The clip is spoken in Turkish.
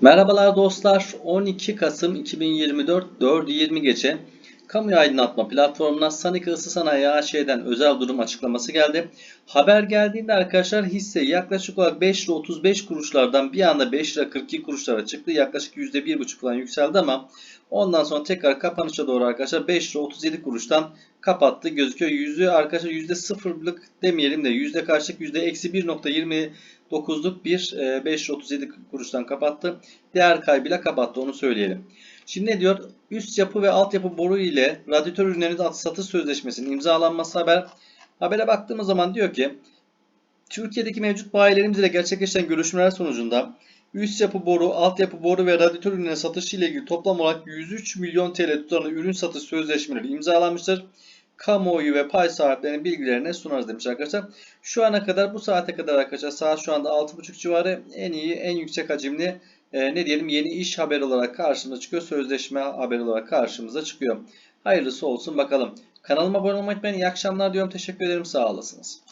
Merhabalar dostlar. 12 Kasım 2024 4.20 gece Kamuya Aydınlatma Platformu'na Sanik Isı Sanayi AŞ'den özel durum açıklaması geldi. Haber geldiğinde arkadaşlar hisse yaklaşık olarak 5 lira 35 kuruşlardan bir anda 5 lira 42 kuruşlara çıktı. Yaklaşık %1,5 falan yükseldi ama ondan sonra tekrar kapanışa doğru arkadaşlar 5 lira 37 kuruştan kapattı gözüküyor. Yüzü arkadaşlar %0'lık demeyelim de yüzde karşılık yüzde eksi 1.20 9'luk bir e, 537 kuruştan kapattı. Değer kaybıyla kapattı onu söyleyelim. Şimdi ne diyor? Üst yapı ve altyapı boru ile radyatör ürünlerinin satış sözleşmesinin imzalanması haber. Habere baktığımız zaman diyor ki Türkiye'deki mevcut bayilerimiz ile gerçekleşen görüşmeler sonucunda üst yapı boru, altyapı boru ve radyatör ürünlerinin satışı ile ilgili toplam olarak 103 milyon TL tutarında ürün satış sözleşmeleri imzalanmıştır kamuoyu ve pay sahiplerinin bilgilerine sunarız demiş arkadaşlar. Şu ana kadar bu saate kadar arkadaşlar saat şu anda 6.30 civarı en iyi en yüksek hacimli e, ne diyelim yeni iş haber olarak karşımıza çıkıyor. Sözleşme haber olarak karşımıza çıkıyor. Hayırlısı olsun bakalım. Kanalıma abone olmayı unutmayın. İyi akşamlar diyorum. Teşekkür ederim. Sağ olasınız.